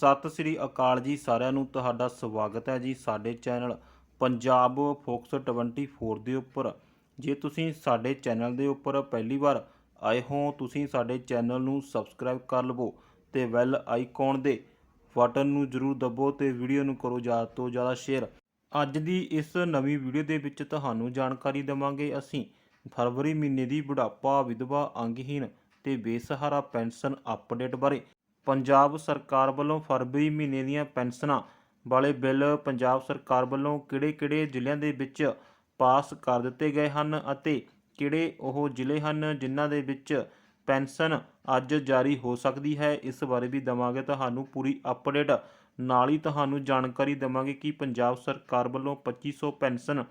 ਸਤਿ ਸ੍ਰੀ ਅਕਾਲ ਜੀ ਸਾਰਿਆਂ ਨੂੰ, ਤੁਹਾਡਾ ਸਵਾਗਤ ਹੈ ਜੀ ਸਾਡੇ ਚੈਨਲ ਪੰਜਾਬ ਫੋਕਸ 24 ਦੇ ਉੱਪਰ। ਜੇ ਤੁਸੀਂ ਸਾਡੇ ਚੈਨਲ ਦੇ ਉੱਪਰ ਪਹਿਲੀ ਵਾਰ ਆਏ ਹੋ, ਤੁਸੀਂ ਸਾਡੇ ਚੈਨਲ ਨੂੰ ਸਬਸਕ੍ਰਾਈਬ ਕਰ ਲਵੋ ਤੇ ਬੈਲ ਆਈਕਨ ਦੇ ਬਟਨ ਨੂੰ ਜ਼ਰੂਰ ਦਬੋ ਤੇ ਵੀਡੀਓ ਨੂੰ ਕਰੋ ਜ਼ਿਆਦਾ ਤੋਂ ਜ਼ਿਆਦਾ ਸ਼ੇਅਰ। ਅੱਜ ਦੀ ਇਸ ਨਵੀਂ ਵੀਡੀਓ ਦੇ ਵਿੱਚ ਤੁਹਾਨੂੰ ਜਾਣਕਾਰੀ ਦੇਵਾਂਗੇ ਅਸੀਂ। ਫਰਵਰੀ ਮਹੀਨੇ ਦੀ ਬੁਢਾਪਾ ਵਿਧਵਾ ਅੰਗਹੀਨ ਤੇ ਬੇਸਹਾਰਾ ਪੈਨਸ਼ਨ ਅਪਡੇਟ ਬਾਰੇ। ਪੰਜਾਬ ਸਰਕਾਰ ਵੱਲੋਂ ਫਰਵਰੀ ਮਹੀਨੇ ਦੀਆਂ ਪੈਨਸ਼ਨਾਂ ਵਾਲੇ ਬਿੱਲ ਪੰਜਾਬ ਸਰਕਾਰ ਵੱਲੋਂ ਕਿਹੜੇ-ਕਿਹੜੇ ਜ਼ਿਲ੍ਹਿਆਂ ਦੇ ਵਿੱਚ ਪਾਸ ਕਰ ਦਿੱਤੇ ਗਏ ਹਨ ਅਤੇ ਕਿਹੜੇ ਉਹ ਜ਼ਿਲ੍ਹੇ ਹਨ ਜਿਨ੍ਹਾਂ ਦੇ ਵਿੱਚ ਪੈਨਸ਼ਨ ਅੱਜ ਜਾਰੀ ਹੋ ਸਕਦੀ ਹੈ? ਇਸ ਬਾਰੇ ਵੀ ਦਵਾਂਗੇ ਤੁਹਾਨੂੰ ਪੂਰੀ ਅਪਡੇਟ। ਨਾਲ ਹੀ ਤੁਹਾਨੂੰ ਜਾਣਕਾਰੀ ਦੇਵਾਂਗੇ ਕਿ ਪੰਜਾਬ ਸਰਕਾਰ ਵੱਲੋਂ 2500 ਪੈਨਸ਼ਨ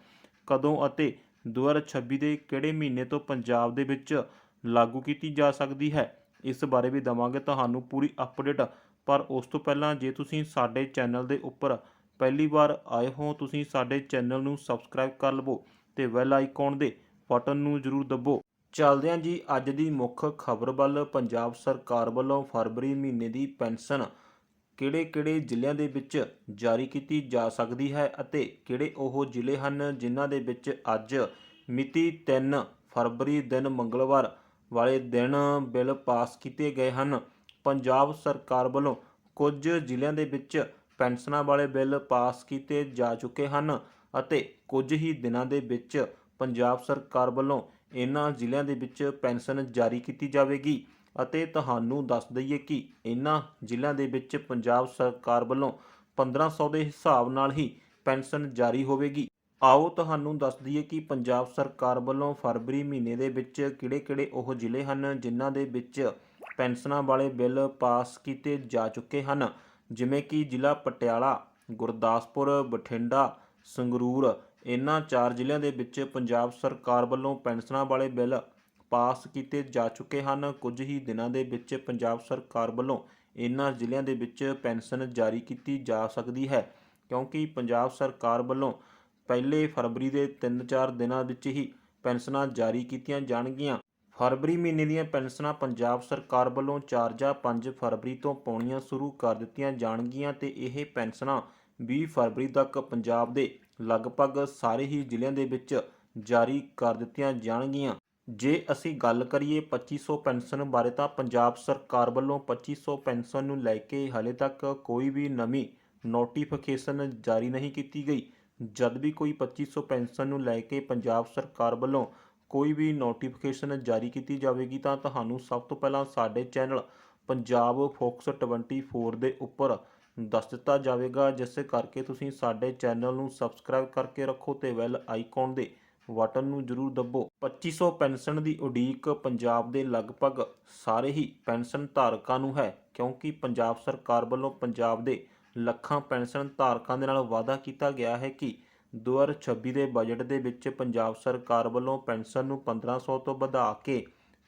ਕਦੋਂ ਅਤੇ 2026 ਦੇ ਕਿਹੜੇ ਮਹੀਨੇ ਤੋਂ ਪੰਜਾਬ ਦੇ ਵਿੱਚ ਲਾਗੂ ਕੀਤੀ ਜਾ ਸਕਦੀ ਹੈ? ਇਸ ਬਾਰੇ ਵੀ ਦਵਾਂਗੇ ਤੁਹਾਨੂੰ ਪੂਰੀ ਅਪਡੇਟ ਪਰ ਉਸ ਤੋਂ ਪਹਿਲਾਂ ਜੇ ਤੁਸੀਂ ਸਾਡੇ ਚੈਨਲ ਦੇ ਉੱਪਰ ਪਹਿਲੀ ਵਾਰ ਆਏ ਹੋ, ਤੁਸੀਂ ਸਾਡੇ ਚੈਨਲ ਨੂੰ ਸਬਸਕ੍ਰਾਈਬ ਕਰ ਲਵੋ ਤੇ ਬੈਲ ਆਈਕਨ ਦੇ ਬਟਨ ਨੂੰ ਜ਼ਰੂਰ ਦਬੋ। ਚੱਲਦੇ ਹਾਂ ਜੀ ਅੱਜ ਦੀ ਮੁੱਖ ਖਬਰ ਵੱਲ। ਪੰਜਾਬ ਸਰਕਾਰ ਵੱਲੋਂ ਫਰਵਰੀ ਮਹੀਨੇ ਦੀ ਪੈਨਸ਼ਨ ਕਿਹੜੇ-ਕਿਹੜੇ ਜ਼ਿਲ੍ਹਿਆਂ ਦੇ ਵਿੱਚ ਜਾਰੀ ਕੀਤੀ ਜਾ ਸਕਦੀ ਹੈ ਅਤੇ ਕਿਹੜੇ ਉਹ ਜ਼ਿਲ੍ਹੇ ਹਨ ਜਿਨ੍ਹਾਂ ਦੇ ਵਿੱਚ ਅੱਜ ਮਿਤੀ 3 ਫਰਵਰੀ ਦਿਨ ਮੰਗਲਵਾਰ ਵਾਲੇ ਦਿਨ ਬਿੱਲ ਪਾਸ ਕੀਤੇ ਗਏ ਹਨ। ਪੰਜਾਬ ਸਰਕਾਰ ਵੱਲੋਂ ਕੁਝ ਜ਼ਿਲ੍ਹਿਆਂ ਦੇ ਵਿੱਚ ਪੈਨਸ਼ਨਾਂ ਵਾਲੇ ਬਿੱਲ ਪਾਸ ਕੀਤੇ ਜਾ ਚੁੱਕੇ ਹਨ ਅਤੇ ਕੁਝ ਹੀ ਦਿਨਾਂ ਦੇ ਵਿੱਚ ਪੰਜਾਬ ਸਰਕਾਰ ਵੱਲੋਂ ਇਹਨਾਂ ਜ਼ਿਲ੍ਹਿਆਂ ਦੇ ਵਿੱਚ ਪੈਨਸ਼ਨ ਜਾਰੀ ਕੀਤੀ ਜਾਵੇਗੀ। ਅਤੇ ਤੁਹਾਨੂੰ ਦੱਸ ਦਈਏ ਕਿ ਇਹਨਾਂ ਜ਼ਿਲ੍ਹਿਆਂ ਦੇ ਵਿੱਚ ਪੰਜਾਬ ਸਰਕਾਰ ਵੱਲੋਂ 1500 ਦੇ ਹਿਸਾਬ ਨਾਲ ਹੀ ਪੈਨਸ਼ਨ ਜਾਰੀ ਹੋਵੇਗੀ। ਆਓ ਤੁਹਾਨੂੰ ਦੱਸ ਦਈਏ ਕਿ ਪੰਜਾਬ ਸਰਕਾਰ ਵੱਲੋਂ ਫਰਵਰੀ ਮਹੀਨੇ ਦੇ ਵਿੱਚ ਕਿਹੜੇ-ਕਿਹੜੇ ਉਹ ਜ਼ਿਲ੍ਹੇ ਹਨ ਜਿਨ੍ਹਾਂ ਦੇ ਵਿੱਚ ਪੈਨਸ਼ਨਾਂ ਵਾਲੇ ਬਿੱਲ ਪਾਸ ਕੀਤੇ ਜਾ ਚੁੱਕੇ ਹਨ? ਜਿਵੇਂ ਕਿ ਜ਼ਿਲ੍ਹਾ ਪਟਿਆਲਾ, ਗੁਰਦਾਸਪੁਰ, ਬਠਿੰਡਾ, ਸੰਗਰੂਰ, ਇਹਨਾਂ ਚਾਰ ਜ਼ਿਲ੍ਹਿਆਂ ਦੇ ਵਿੱਚ ਪੰਜਾਬ ਸਰਕਾਰ ਵੱਲੋਂ ਪੈਨਸ਼ਨਾਂ ਵਾਲੇ ਬਿੱਲ ਪਾਸ ਕੀਤੇ ਜਾ ਚੁੱਕੇ ਹਨ। ਕੁਝ ਹੀ ਦਿਨਾਂ ਦੇ ਵਿੱਚ ਪੰਜਾਬ ਸਰਕਾਰ ਵੱਲੋਂ ਇਹਨਾਂ ਜ਼ਿਲ੍ਹਿਆਂ ਦੇ ਵਿੱਚ ਪੈਨਸ਼ਨ ਜਾਰੀ ਕੀਤੀ ਜਾ ਸਕਦੀ ਹੈ, ਕਿਉਂਕਿ ਪੰਜਾਬ ਸਰਕਾਰ ਵੱਲੋਂ ਪਹਿਲੇ ਫਰਵਰੀ ਦੇ 3-4 ਦਿਨਾਂ ਵਿੱਚ ਹੀ ਪੈਨਸ਼ਨਾਂ ਜਾਰੀ ਕੀਤੀਆਂ ਜਾਣਗੀਆਂ। ਫਰਵਰੀ ਮਹੀਨੇ ਦੀਆਂ ਪੈਨਸ਼ਨਾਂ ਪੰਜਾਬ ਸਰਕਾਰ ਵੱਲੋਂ 4 ਜਾਂ 5 ਫਰਵਰੀ ਤੋਂ ਪਾਉਣੀਆਂ ਸ਼ੁਰੂ ਕਰ ਦਿੱਤੀਆਂ ਜਾਣਗੀਆਂ ਤੇ ਇਹ ਪੈਨਸ਼ਨਾਂ 20 ਫਰਵਰੀ ਤੱਕ ਪੰਜਾਬ ਦੇ ਲਗਭਗ ਸਾਰੇ ਹੀ ਜ਼ਿਲ੍ਹਿਆਂ ਦੇ ਵਿੱਚ ਜਾਰੀ ਕਰ ਦਿੱਤੀਆਂ ਜਾਣਗੀਆਂ। ਜੇ ਅਸੀਂ ਗੱਲ ਕਰੀਏ 2500 ਪੈਨਸ਼ਨ ਬਾਰੇ ਤਾਂ ਪੰਜਾਬ ਸਰਕਾਰ ਵੱਲੋਂ 2500 ਪੈਨਸ਼ਨ ਨੂੰ ਲੈ ਕੇ ਹਾਲੇ ਤੱਕ ਕੋਈ ਵੀ ਨਵੀਂ ਨੋਟੀਫਿਕੇਸ਼ਨ ਜਾਰੀ ਨਹੀਂ ਕੀਤੀ ਗਈ। ਜਦ ਵੀ ਕੋਈ 2500 ਪੈਨਸ਼ਨ ਨੂੰ ਲੈ ਕੇ ਪੰਜਾਬ ਸਰਕਾਰ ਵੱਲੋਂ ਕੋਈ ਵੀ ਨੋਟੀਫਿਕੇਸ਼ਨ ਜਾਰੀ ਕੀਤੀ ਜਾਵੇਗੀ ਤਾਂ ਤੁਹਾਨੂੰ ਸਭ ਤੋਂ ਪਹਿਲਾਂ ਸਾਡੇ ਚੈਨਲ ਪੰਜਾਬ ਫੋਕਸ 24 ਦੇ ਉੱਪਰ ਦੱਸ ਦਿੱਤਾ ਜਾਵੇਗਾ, ਜਿਸ ਕਰਕੇ ਤੁਸੀਂ ਸਾਡੇ ਚੈਨਲ ਨੂੰ ਸਬਸਕ੍ਰਾਈਬ ਕਰਕੇ ਰੱਖੋ ਤੇ ਬੈਲ ਆਈਕਨ ਦੇ ਬਟਨ ਨੂੰ ਜ਼ਰੂਰ ਦਬੋ। 2500 ਪੈਨਸ਼ਨ ਦੀ ਉਡੀਕ ਪੰਜਾਬ ਦੇ ਲਗਭਗ ਸਾਰੇ ਹੀ ਪੈਨਸ਼ਨ ਧਾਰਕਾਂ ਨੂੰ ਹੈ, ਕਿਉਂਕਿ ਪੰਜਾਬ ਸਰਕਾਰ ਵੱਲੋਂ ਪੰਜਾਬ ਦੇ ਲੱਖਾਂ ਪੈਨਸ਼ਨ ਧਾਰਕਾਂ ਦੇ ਨਾਲ ਵਾਅਦਾ ਕੀਤਾ ਗਿਆ ਹੈ ਕਿ 2026 ਦੇ ਬਜਟ ਦੇ ਵਿੱਚ ਪੰਜਾਬ ਸਰਕਾਰ ਵੱਲੋਂ ਪੈਨਸ਼ਨ ਨੂੰ 1500 ਤੋਂ ਵਧਾ ਕੇ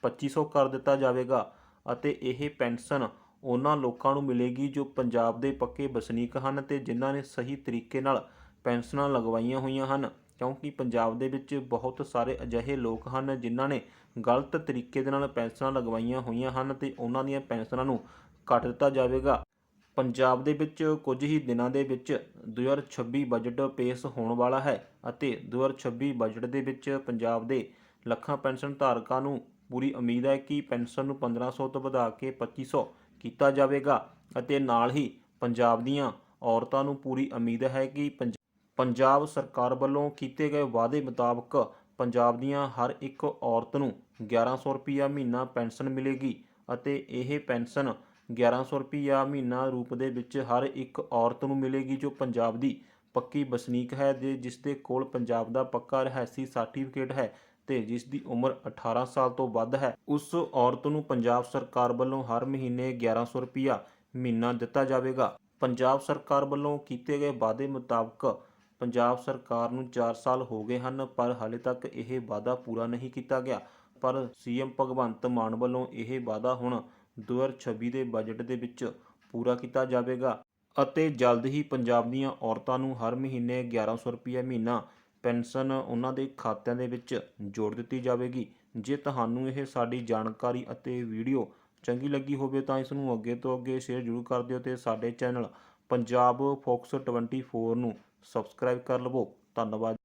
2500 ਕਰ ਦਿੱਤਾ ਜਾਵੇਗਾ ਅਤੇ ਇਹ ਪੈਨਸ਼ਨ ਉਹਨਾਂ ਲੋਕਾਂ ਨੂੰ ਮਿਲੇਗੀ ਜੋ ਪੰਜਾਬ ਦੇ ਪੱਕੇ ਵਸਨੀਕ ਹਨ ਤੇ ਜਿਨ੍ਹਾਂ ਨੇ ਸਹੀ ਤਰੀਕੇ ਨਾਲ ਪੈਨਸ਼ਨਾਂ ਲਗਵਾਈਆਂ ਹੋਈਆਂ ਹਨ, ਕਿਉਂਕਿ ਪੰਜਾਬ ਦੇ ਵਿੱਚ ਬਹੁਤ ਸਾਰੇ ਅਜਿਹੇ ਲੋਕ ਹਨ ਜਿਨ੍ਹਾਂ ਨੇ ਗਲਤ ਤਰੀਕੇ ਦੇ ਨਾਲ ਪੈਨਸ਼ਨਾਂ ਲਗਵਾਈਆਂ ਹੋਈਆਂ ਹਨ ਤੇ ਉਹਨਾਂ ਦੀਆਂ ਪੈਨਸ਼ਨਾਂ ਨੂੰ ਕੱਟ ਦਿੱਤਾ ਜਾਵੇਗਾ। ਪੰਜਾਬ ਦੇ ਵਿੱਚ ਕੁਝ ਹੀ ਦਿਨਾਂ ਦੇ ਵਿੱਚ 2026 ਬਜਟ ਪੇਸ਼ ਹੋਣ ਵਾਲਾ ਹੈ ਅਤੇ 2026 ਬਜਟ ਦੇ ਵਿੱਚ ਪੰਜਾਬ ਦੇ ਲੱਖਾਂ ਪੈਨਸ਼ਨ ਧਾਰਕਾਂ ਨੂੰ ਪੂਰੀ ਉਮੀਦ ਹੈ ਕਿ ਪੈਨਸ਼ਨ ਨੂੰ 1500 ਤੋਂ ਵਧਾ ਕੇ 2500 ਕੀਤਾ ਜਾਵੇਗਾ ਅਤੇ ਨਾਲ ਹੀ ਪੰਜਾਬ ਦੀਆਂ ਔਰਤਾਂ ਨੂੰ ਪੂਰੀ ਉਮੀਦ ਹੈ ਕਿ ਪੰਜਾਬ ਸਰਕਾਰ ਵੱਲੋਂ ਕੀਤੇ ਗਏ ਵਾਅਦੇ ਮੁਤਾਬਕ ਪੰਜਾਬ ਦੀਆਂ ਹਰ ਇੱਕ ਔਰਤ ਨੂੰ 1100 ਰੁਪਈਆ ਮਹੀਨਾ ਪੈਨਸ਼ਨ ਮਿਲੇਗੀ ਅਤੇ ਇਹ ਪੈਨਸ਼ਨ 1100 ਰੁਪਈਆ ਮਹੀਨਾ ਰੂਪ ਦੇ ਵਿੱਚ ਹਰ ਇੱਕ ਔਰਤ ਨੂੰ ਮਿਲੇਗੀ, ਜੋ ਪੰਜਾਬ ਦੀ ਪੱਕੀ ਵਸਨੀਕ ਹੈ ਜੇ ਜਿਸ ਦੇ ਕੋਲ ਪੰਜਾਬ ਦਾ ਪੱਕਾ ਰਹਿਸੀ ਸਰਟੀਫਿਕੇਟ ਹੈ ਤੇ ਜਿਸ ਦੀ ਉਮਰ 18 ਸਾਲ ਤੋਂ ਵੱਧ ਹੈ। ਉਸ ਔਰਤ ਨੂੰ ਪੰਜਾਬ ਸਰਕਾਰ ਵੱਲੋਂ ਹਰ ਮਹੀਨੇ 1100 ਰੁਪਈਆ ਮਹੀਨਾ ਦਿੱਤਾ ਜਾਵੇਗਾ। ਪੰਜਾਬ ਸਰਕਾਰ ਵੱਲੋਂ ਕੀਤੇ ਗਏ ਵਾਅਦੇ ਮੁਤਾਬਕ ਪੰਜਾਬ ਸਰਕਾਰ ਨੂੰ 4 ਸਾਲ ਹੋ ਗਏ ਹਨ, ਪਰ ਹਾਲੇ ਤੱਕ ਇਹ ਵਾਅਦਾ ਪੂਰਾ ਨਹੀਂ ਕੀਤਾ ਗਿਆ। ਪਰ ਸੀਐਮ ਭਗਵੰਤ ਮਾਨ ਵੱਲੋਂ ਇਹ ਵਾਅਦਾ ਹੁਣ 2026 ਦੇ ਬਜਟ ਦੇ ਵਿੱਚ ਪੂਰਾ ਕੀਤਾ ਜਾਵੇਗਾ ਅਤੇ ਜਲਦ ਹੀ ਪੰਜਾਬ ਦੀਆਂ ਔਰਤਾਂ ਨੂੰ ਹਰ ਮਹੀਨੇ 1100 ਰੁਪਏ ਮਹੀਨਾ ਪੈਨਸ਼ਨ ਉਹਨਾਂ ਦੇ ਖਾਤਿਆਂ ਦੇ ਵਿੱਚ ਜੋੜ ਦਿੱਤੀ ਜਾਵੇਗੀ। ਜੇ ਤੁਹਾਨੂੰ ਇਹ ਸਾਡੀ ਜਾਣਕਾਰੀ ਅਤੇ ਵੀਡੀਓ ਚੰਗੀ ਲੱਗੀ ਹੋਵੇ ਤਾਂ ਇਸ ਨੂੰ ਅੱਗੇ ਤੋਂ ਅੱਗੇ ਸ਼ੇਅਰ ਜ਼ਰੂਰ ਕਰ ਦਿਓ ਤੇ ਸਾਡੇ ਚੈਨਲ ਪੰਜਾਬ ਫੋਕਸ 24 ਨੂੰ ਸਬਸਕ੍ਰਾਈਬ ਕਰ ਲਵੋ। ਧੰਨਵਾਦ।